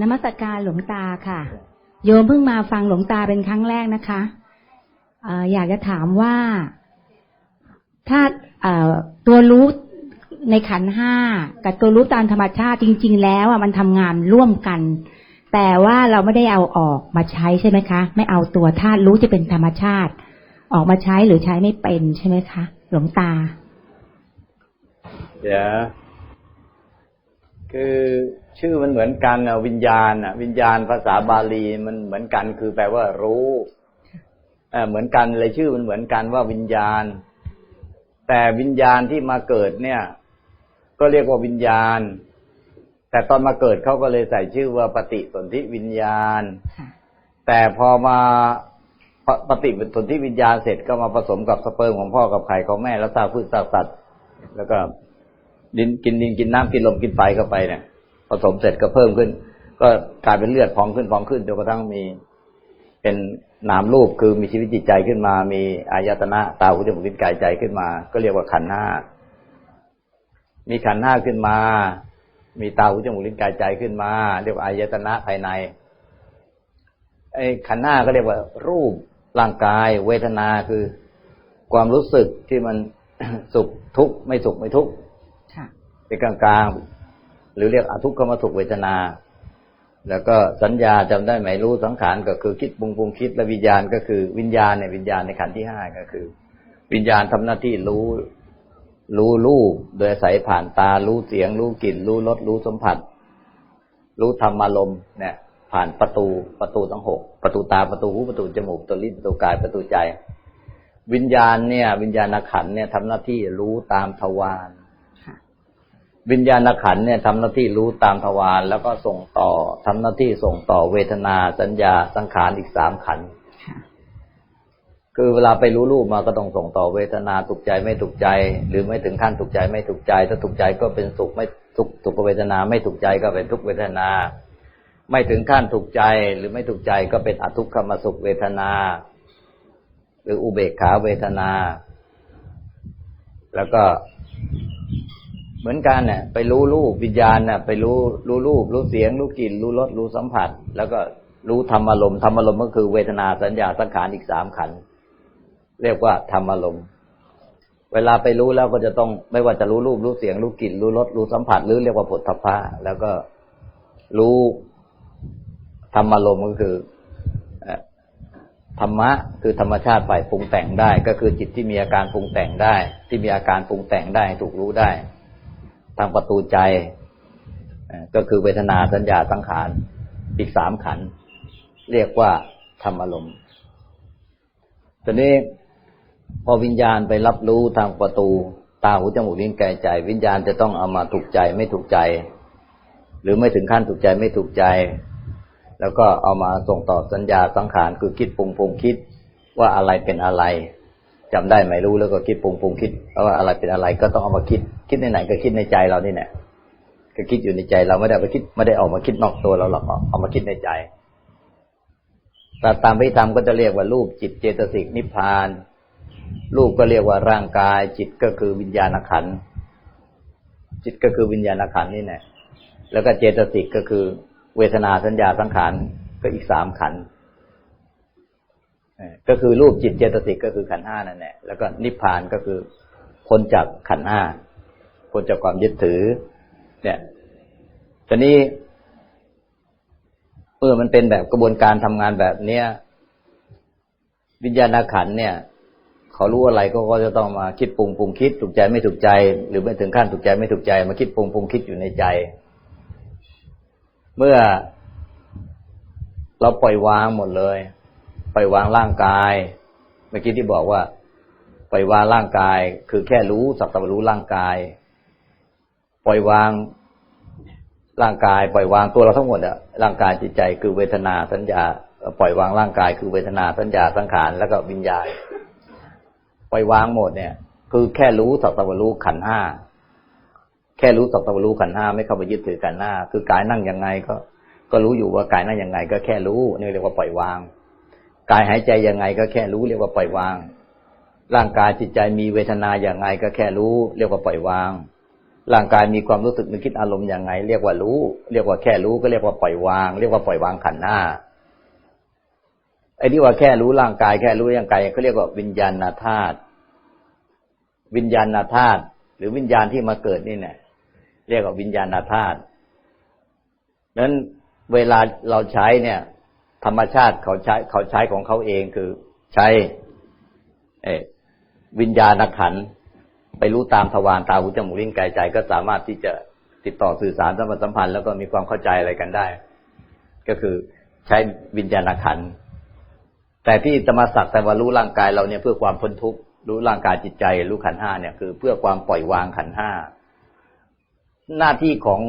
นมัสการหลวงตาค่ะ โยมเพิ่งมาฟังหลวงตาเป็นครั้งแรกนะคะออยากจะถามว่าถ้าตัวรู้ในขันห้ากับตัวรู้ตามธรรมชาติจริง ๆ แล้วมันทำงานร่วมกัน แต่ว่าเราไม่ได้เอาออกมาใช้ใช่ไหมคะ ไม่เอาตัวธาตุรู้ที่เป็นธรรมชาติ ออกมาใช้หรือใช้ไม่เป็นใช่ไหมคะ หลวงตา เดี๋ยวคือ ชื่อมันเหมือนกันอะวิญญาณอะวิญญาณภาษาบาลีมันเหมือนกันคือแปลว่ารู้เออเหมือนกันเลยชื่อมันเหมือนกันว่าวิญญาณ แต่วิญญาณที่มาเกิดเนี่ย ก็เรียกว่าวิญญาณ แต่ตอนมาเกิดเขาก็เลยใส่ชื่อว่าปฏิสนธิวิญญาณ แต่พอมาปปฏิสนธิวิญญาณเสร็จก็มาผสมกับสเปิร์มของพ่อกับไข่ของแม่แล้วสร้างพืชสร้างสัตว์ แล้วก็ดินกินดินกินน้ำกินลมกินไฟเข้าไปเนี่ย ผสมเสร็จก็เพิ่มขึ้น ก็กลายเป็นเลือดพองขึ้นพองขึ้นจนกระทั่งมี เป็นนามรูปคือมีชีวิตจิตใจขึ้นมา มีอายตนะตาหูจมูกลิ้นกายใจขึ้นมา ก็เรียกว่าขันธ์ห้ามีขันธ์ห้าขึ้นมา มีตาหูจมูกลิ้นกายใจขึ้นมา เรียกว่าอายตนะภายในไอ้ขันธ์หน้าก็เรียกว่า รูปร่างกาย เวทนาคือความรู้สึกที่มันสุขทุกข์ไม่สุขไม่ทุกข์ค่ะเป็นกลางๆ หรือเรียกอทุกขมสุขเวทนา แล้วก็สัญญาจำได้ไหมรู้สังขารก็คือคิดปรุงปรุงคิดและวิญญาณก็คือวิญญาณในยวิญญาณในขันธ์ที่ห้าก็คือ วิญญาณทำหน้าที่รู้รู้รูปโดยอาศัยผ่านตา รู้เสียง รู้กลิ่น รู้รสรู้สัมผัส รู้ธรรมารมณ์เนี่ยผ่านประตูประตูทั้งหกประตูตาประตูหูประตูจมูกประตูลิ้นประตูกายประตูใจ วิญญาณเนี่ย วิญญาณขันธ์เนี่ยทำหน้าที่รู้ตามทวาร วิญญาณขันธ์เนี่ยทำหน้าที่รู้ตามทวารแล้วก็ส่งต่อทำหน้าที่ส่งต่อเวทนาสัญญาสังขารอีกสามขันธ์ค่ะคือเวลาไปรู้รูปมาก็ต้องส่งต่อเวทนาถูกใจไม่ถูกใจ หรือไม่ถึงขั้นถูกใจไม่ถูกใจ ถ้าถูกใจก็เป็นสุขไม่สุขสุขเวทนาไม่ถูกใจก็เป็นทุกขเวทนา ไม่ถึงขั้นถูกใจหรือไม่ถูกใจก็เป็นอทุกขมสุขเวทนา หรืออุเบกขาเวทนา แล้วก็ เหมือนกันเนี่ยไปรู้รูปวิญญาณเนี่ยไปรู้รู้รูปรู้เสียง รู้กลิ่น รู้รสรู้สัมผัส แล้วก็รู้ธรรมอารมณ์ธรรมอารมณ์ก็คือเวทนาสัญญาสังขารอีกสามขันเรียกว่าธรรมอารมณ์เวลาไปรู้แล้วก็จะต้องไม่ว่าจะรู้รูปรู้เสียง รู้กลิ่น รู้รสรู้สัมผัส หรือเรียกว่าผลทพะแล้วก็รู้ธรรมอารมณ์ก็คือเอ่อธรรมะคือธรรมชาติฝ่ายปรุงแต่งได้ ก็คือจิตที่มีอาการปรุงแต่งได้ ที่มีอาการปรุงแต่งได้ถูกรู้ได้ ทางประตูใจก็คือเวทนาสัญญาสังขารอีกสามขัน เรียกว่าธรรมอารมณ์ตอนนี้พอวิญญาณไปรับรู้ทางประตู ตาหูจมูกลิ้นกายใจ วิญญาณจะต้องเอามาถูกใจไม่ถูกใจ หรือไม่ถึงขั้นถูกใจไม่ถูกใจ แล้วก็เอามาส่งต่อสัญญาสังขารคือคิดปรุงปรุงคิดว่าอะไรเป็นอะไรจำได้ไหมรู้แล้วก็คิดปรุงปรุงคิดว่าอะไรเป็นอะไรก็ต้องเอามาคิด คิดในไหนก็คิดในใจเรานี่แหละก็คิดอยู่ในใจเราไม่ได้ไปคิดไม่ได้ออกมาคิดนอกตัวเราหรอกเอามาคิดในใจต่ตามพิธรรมก็จะเรียกว่ารูปจิตเจตสิกนิพพาน รูปก็เรียกว่าร่างกาย จิตก็คือวิญญาณขันธ์จิตก็คือวิญญาณขันธ์นี่แหละแล้วก็เจตสิกก็คือ เวทนาสัญญาสังขารก็อีกสามขันธ์ก็คือรูปจิตเจตสิกก็คือขันธ์ห้านั่นแหละแล้วก็นิพพานก็คือพ้นจากขันธ์ห้า พ้นจากความยึดถือ เนี่ยตอนนี้เมื่อมันเป็นแบบกระบวนการทำงานแบบเนี้ยวิญญาณขันเนี่ย เขารู้อะไรก็ก็จะต้องมาคิดปรุงปรุงคิดถูกใจไม่ถูกใจ หรือไม่ถึงขั้นถูกใจไม่ถูกใจ มาคิดปรุงปรุงคิดอยู่ในใจ เมื่อเราปล่อยวางหมดเลย ปล่อยวางร่างกาย เมื่อกี้ที่บอกว่า ปล่อยวางร่างกาย คือแค่รู้สักแต่ว่ารู้ร่างกาย ปล่อยวางร่างกาย ปล่อยวางตัวเราทั้งหมดอะร่างกายจิตใจคือเวทนาสัญญา ปล่อยวางร่างกายคือเวทนาสัญญาสังขารแล้วก็วิญญาณปล่อยวางหมดเนี่ย คือแค่รู้สัตวรู้ขันห้าแค่รู้สัตวรู้ขันห้าไม่เข้าไปยึดถือขันธ์ห้าคือกายนั่งยังไงก็ ก็รู้อยู่ว่ากายนั่งยังไง ก็แค่รู้นี่เรียกว่าปล่อยวางกายหายใจยังไงก็แค่รู้เรียกว่าปล่อยวาง ร่างกายจิตใจมีเวทนาอย่างไงก็แค่รู้ เรียกว่าปล่อยวาง ร่างกายมีความรู้สึกนึกคิดอารมณ์ยังไง เรียกว่ารู้ เรียกว่าแค่รู้ก็เรียกว่าปล่อยวาง เรียกว่าปล่อยวางขันหน้าไอ้ที่ว่าแค่รู้ร่างกายแค่รู้ร่างกายเขาเรียกว่าวิญญาณธาตุวิญญาณธาตุหรือวิญญาณที่มาเกิดนี่เนี่ยเรียกว่าวิญญาณธาตุนั้นเวลาเราใช้เนี่ย ธรรมชาติเขาใช้เขาใช้ของเขาเองคือใช้เอวิญญาณขันธ์ ไปรู้ตามทวารตาหูจมูกลิ้นกายใจ ก็สามารถที่จะติดต่อสื่อสารสัมพันธ์สัมพันธ์แล้วก็มีความเข้าใจอะไรกันได้ ก็คือใช้วิญญาณขันแต่ที่จะมาสักแต่ว่ารู้ร่างกายเราเนี่ยเพื่อความพ้นทุกข์รู้ร่างกายจิตใจรู้ขันห้าเนี่ยคือเพื่อความปล่อยวางขันห้าหน้าที่ของ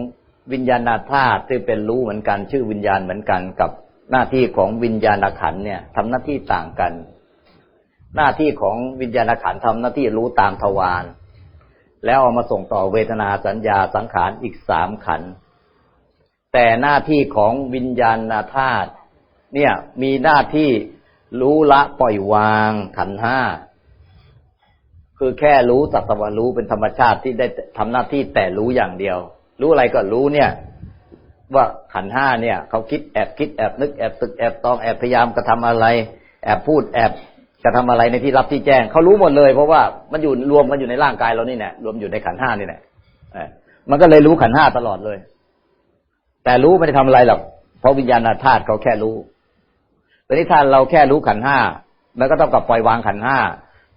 วิญญาณธาตุที่เป็นรู้เหมือนกัน ชื่อวิญญาณเหมือนกันกับหน้าที่ของวิญญาณขันเนี่ยทำหน้าที่ต่างกัน หน้าที่ของวิญญาณขันธ์ทำหน้าที่รู้ตามทวารแล้วเอามาส่งต่อเวทนาสัญญาสังขารอีกสามขันธ์แต่หน้าที่ของวิญญาณธาตุเนี่ยมีหน้าที่รู้ละปล่อยวางขันธ์ห้าคือแค่รู้สัตวารู้เป็นธรรมชาติที่ได้ทำหน้าที่แต่รู้อย่างเดียว รู้อะไรก็รู้เนี่ย ว่าขันธ์ห้าเนี่ยเขาคิดแอบคิดแอบนึกแอบตึกแอบตองแอบพยายามกระทำอะไร แอบพูดแอบ กระทำอะไรในที่รับที่แจ้งเขารู้หมดเลย เพราะว่ามันอยู่รวมกันอยู่ในร่างกายเรานี่แหละรวมอยู่ในขันห้านี่แหละมันก็เลยรู้ขันห้าตลอดเลย แต่รู้ไม่ได้ทำอะไรหรอกเพราะวิญญาณธาตุเขาแค่รู้แต่นี้ถ้าเราแค่รู้ขันห้ามันก็ต้องกับปล่อยวางขันห้า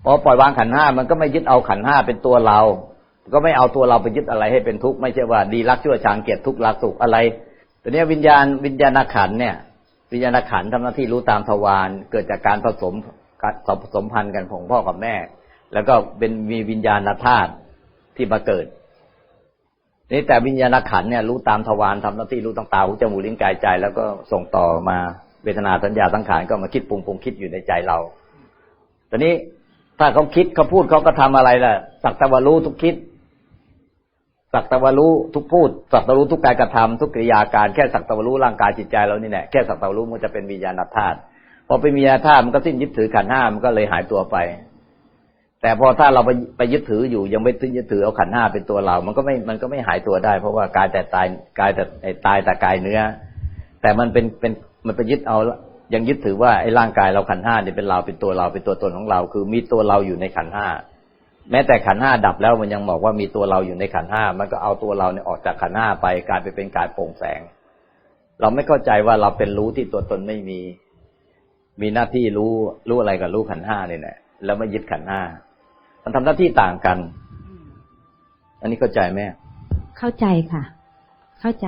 พอปล่อยวางขันห้ามันก็ไม่ยึดเอาขันห้าเป็นตัวเรา ก็ไม่เอาตัวเราไปยึดอะไรให้เป็นทุกข์ไม่ใช่ว่าดีรักชั่วชังเกลียดทุกข์รักสุขอะไรแต่เนี้ยวิญญาณวิญญาณขันเนี่ย วิญญาณขันธ์ทำหน้าที่รู้ตามทวารเกิดจากการผสม การผสมพันธ์กันของพ่อกับแม่ แล้วก็เป็นมีวิญญาณธาตุที่มาเกิดนี่แต่วิญญาณขันเนี่ยรู้ตามทวารทำหน้าที่รู้ต่างตาหูจมูกลิ้นกายใจ แล้วก็ส่งต่อมาเวทนาสัญญาสังขารก็มาคิดปรุงปรุงคิดอยู่ในใจเราตอนนี้ถ้าเขาคิดเขาพูดเขาก็ทำอะไรล่ะสักต่ว่ารู้ทุกคิดสักต่ว่ารู้ทุกพูดสักต่ว่ารู้ทุกการกระทำทุกกิริยาการแค่สักต่ว่ารู้ร่างกายจิตใจเรานี่แหละแค่สักต่ว่ารู้มันจะเป็นวิญญาณธาตุ พอเป็นวิญญาธาตุมันก็สิ้นยึดถือขันห้ามันก็เลยหายตัวไป แต่พอถ้าเราไปไปยึดถืออยู่ยังไม่สิ้นยึดถือเอาขันห้าเป็นตัวเรา มันก็ไม่มันก็ไม่หายตัวได้ เพราะว่ากายแต่ตายกายแต่ตายแต่กายเนื้อ แต่มันเป็นเป็นมันไปยึดเอายังยึดถือว่าไอ้ร่างกายเราขันห้าเนี่ยเป็นเราเป็นตัวเราเป็นตัวตนของเรา คือมีตัวเราอยู่ในขันห้าแม้แต่ขันห้าดับแล้วมันยังบอกว่ามีตัวเราอยู่ในขันห้ามันก็เอาตัวเราเนี่ยออกจากขันห้าไปกลายไปเป็นกายโปร่งแสง เราไม่เข้าใจว่าเราเป็นรู้ที่ตัวตนไม่มี มีหน้าที่รู้รู้อะไรกับรู้ขันธ์ห้าเนี่ยแหละแล้วไม่ยึดขันธ์ห้ามันทำหน้าที่ต่างกัน อันนี้เข้าใจไหมเข้าใจค่ะ เข้าใจ